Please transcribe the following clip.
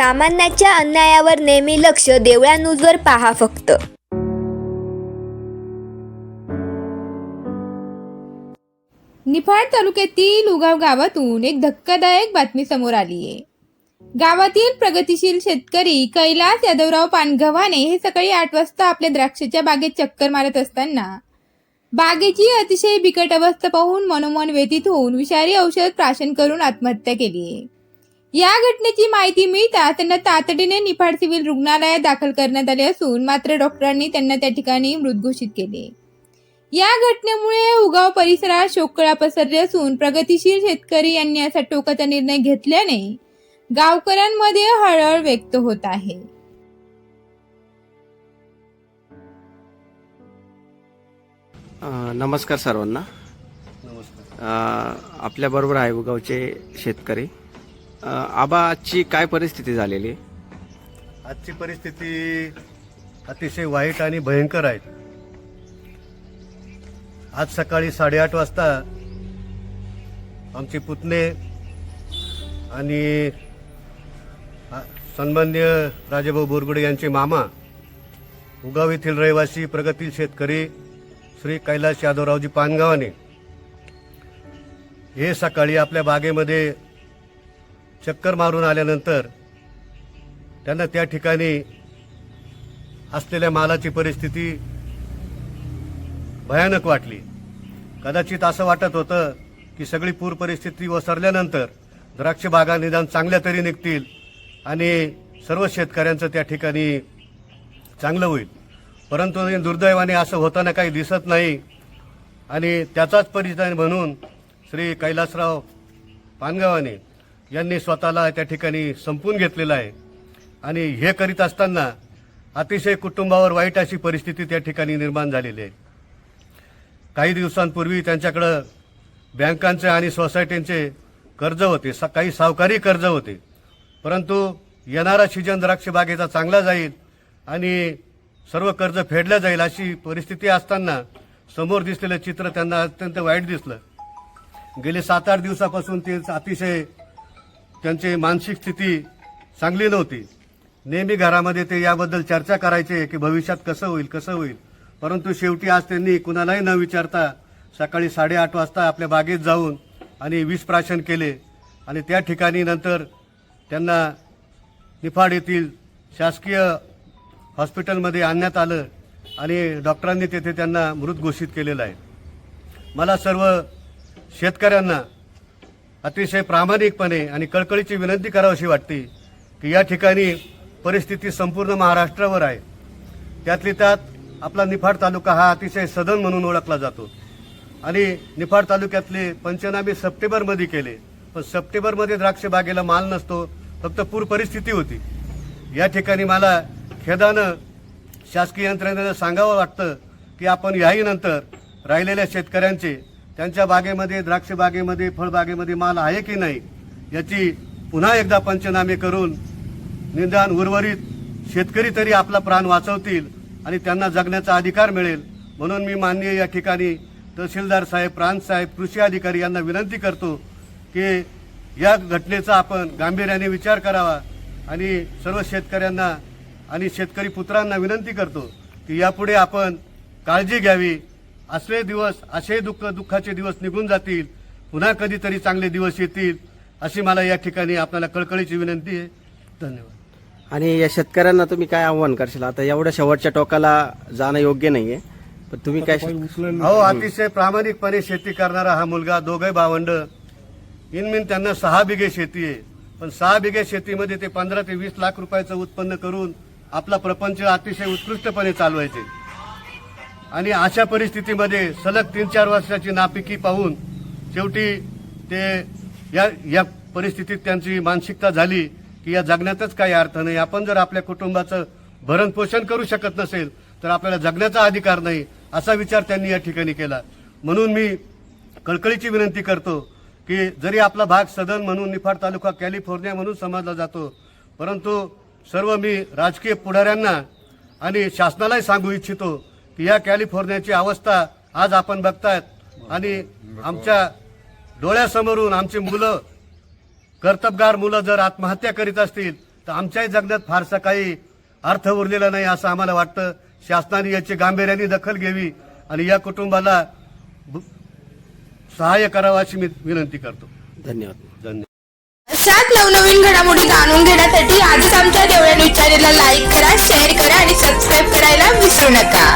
सामान्याच्या अन्यायावर नेहमी लक्ष देवळा न्यूजवर पहा फक्त. निफाड तालुक्यातील उगाव गावातून एक धक्कादायक बातमी समोर आली आहे गावातील प्रगतिशील शेतकरी कैलास यादवराव पानगव्हाणे हे सकाळी आठ वाजता आपल्या द्राक्षाच्या बागेत चक्कर मारत असताना बागेची अतिशय बिकट अवस्था पाहून मनोमन व्यतीत होऊन विषारी औषध प्राशन करून आत्महत्या केली आहे या घटनेची माहिती मिळताच त्यांना तातडीने निफाड सिव्हिल रुग्णालयात दाखल करण्यात आले असून मात्र डॉक्टरांनी त्यांना त्या ठिकाणी मृत घोषित केले. या घटनेमुळे उगाव परिसरात शोककळा पसरली असून प्रगतिशील शेतकरी यांनी असा टोकाचा निर्णय घेतल्याने गावकऱ्यांमध्ये हळहळ व्यक्त होत आहे. नमस्कार सर्वांना. नमस्कार. आपल्याबरोबर आहे उगावचे शेतकरी. आबा आबाची काय परिस्थिती झालेली आहे? आजची परिस्थिती अतिशय वाईट आणि भयंकर आहे आज सकाळी साडेआठ वाजता आमचे पुतणे आणि आ- सन्मान्य राजेभाऊ बोरगुडे यांचे मामा उगाव येथील रहिवासी प्रगतील शेतकरी श्री कैलास यादवरावजी पानगावाने हे सकाळी आपल्या बागेमध्ये चक्कर मारून आल्यानंतर त्यांना त्या ठिकाणी असलेल्या मालाची परिस्थिती भयानक वाटली. कदाचित असं वाटत होतं की सगळी पूर परिस्थिती ओसरल्यानंतर द्राक्ष बागा निदान चांगल्या तरी निघतील आणि सर्व शेतकऱ्यांचं त्या ठिकाणी चांगलं होईल. परंतु दुर्दैवाने असं होताना काही दिसत नाही आणि त्याचाच परिचय म्हणून श्री कैलासराव पानगावाने यांनी स्वतःला त्या ठिकाणी संपून घेतलेलं आहे. आणि हे करीत असताना अतिशय कुटुंबावर वाईट अशी परिस्थिती त्या ठिकाणी निर्माण झालेली आहे. काही दिवसांपूर्वी त्यांच्याकडं बँकांचे आणि सोसायटींचे कर्ज होते सा काही सावकारी कर्ज होते. परंतु येणारा सीजन द्राक्ष बागेचा चांगला जाईल आणि सर्व कर्ज फेडलं जाईल अशी परिस्थिती असताना समोर दिसलेलं चित्र त्यांना अत्यंत वाईट दिसलं. गेले सात आठ दिवसापासून ते अतिशय त्यांची मानसिक स्थिती चांगली नव्हती. नेहमी घरामध्ये ते याबद्दल चर्चा करायचे की भविष्यात कसं होईल कसं होईल. परंतु शेवटी आज त्यांनी कुणालाही न विचारता सकाळी साडेआठ वाजता आपल्या बागेत जाऊन आणि विष प्राशन केले. आणि त्या ठिकाणी नंतर त्यांना निफाड येथील शासकीय हॉस्पिटलमध्ये आणण्यात आलं आणि डॉक्टरांनी तेथे त्यांना मृत घोषित केलेलं आहे. मला सर्व शेतकऱ्यांना अतिशय प्रामाणिकपणे आणि कळकळीची विनंती करावीशी वाटते की या ठिकाणी परिस्थिती संपूर्ण महाराष्ट्रावर आहे. त्यातली त्यात आपला निफाड तालुका हा अतिशय सदन म्हणून ओळखला जातो. आणि निफाड तालुक्यातले पंचनामे सप्टेंबरमध्ये केले. पण सप्टेंबरमध्ये द्राक्ष बागेला माल नसतो फक्त पूर परिस्थिती होती. या ठिकाणी मला खेदानं शासकीय यंत्रणेनं सांगावं वाटतं की आपण याही नंतर राहिलेल्या शेतकऱ्यांचे त्यांच्या बागेमध्ये द्राक्ष बागेमध्ये फळबागेमध्ये माल आहे की नाही याची पुन्हा एकदा पंचनामे करून निदान उर्वरित शेतकरी तरी आपला प्राण वाचवतील आणि त्यांना जगण्याचा अधिकार मिळेल. म्हणून मी माननीय या ठिकाणी तहसीलदार साहेब प्रांत साहेब कृषी अधिकारी यांना विनंती करतो की या घटनेचा आपण गांभीर्याने विचार करावा आणि सर्व शेतकऱ्यांना आणि शेतकरी पुत्रांना विनंती करतो की यापुढे आपण काळजी घ्यावी. असले दिवस असे दुःख दुःखाचे दिवस निघून जातील. पुन्हा कधीतरी चांगले दिवस येतील अशी मला या ठिकाणी आपल्याला कळकळीची विनंती आहे. धन्यवाद. आणि या शेतकऱ्यांना तुम्ही काय आव्हान करशाल? आता एवढ्या शेवटच्या टोकाला जाणं योग्य नाहीये. पण तुम्ही काय हो अतिशय प्रामाणिकपणे शेती करणारा हा मुलगा दोघे भावंड. इनमिन त्यांना सहा बिघे शेती आहे. पण सहा बिघे शेतीमध्ये ते पंधरा ते वीस लाख रुपयाचं उत्पन्न करून आपला प्रपंच अतिशय उत्कृष्टपणे चालवायचे. आणि अशा परिस्थितीमध्ये सलग तीन चार वर्षाची नापिकी पाहून शेवटी ते या या परिस्थितीत त्यांची मानसिकता झाली की या जगण्यातच काही अर्थ नाही. आपण जर आपल्या कुटुंबाचं भरणपोषण करू शकत नसेल तर आपल्याला जगण्याचा अधिकार नाही असा विचार त्यांनी या ठिकाणी केला. म्हणून मी कळकळीची विनंती करतो की जरी आपला भाग सदन म्हणून निफाड तालुका कॅलिफोर्निया म्हणून समजला जातो परंतु सर्व मी राजकीय पुढाऱ्यांना आणि शासनालाही सांगू इच्छितो या कॅलिफोर्नियाची अवस्था आज आपण बघतायत. आणि आमच्या डोळ्यासमोरून आमची मुलं कर्तबगार मुलं जर आत्महत्या करीत असतील तर आमच्याही जगण्यात फारसा काही अर्थ उरलेला नाही असं आम्हाला वाटतं. शासनाने याची गांभीर्याने दखल घ्यावी आणि या कुटुंबाला सहाय्य करावं अशी मी विनंती करतो. धन्यवाद. धन्यवाद अशाच नवनवीन घडामोडी जाणून घेण्यासाठी आजच आमच्या देवळ्या न्यूज चॅनेलला लाईक करा शेअर करा आणि सबस्क्राईब करायला विसरू नका.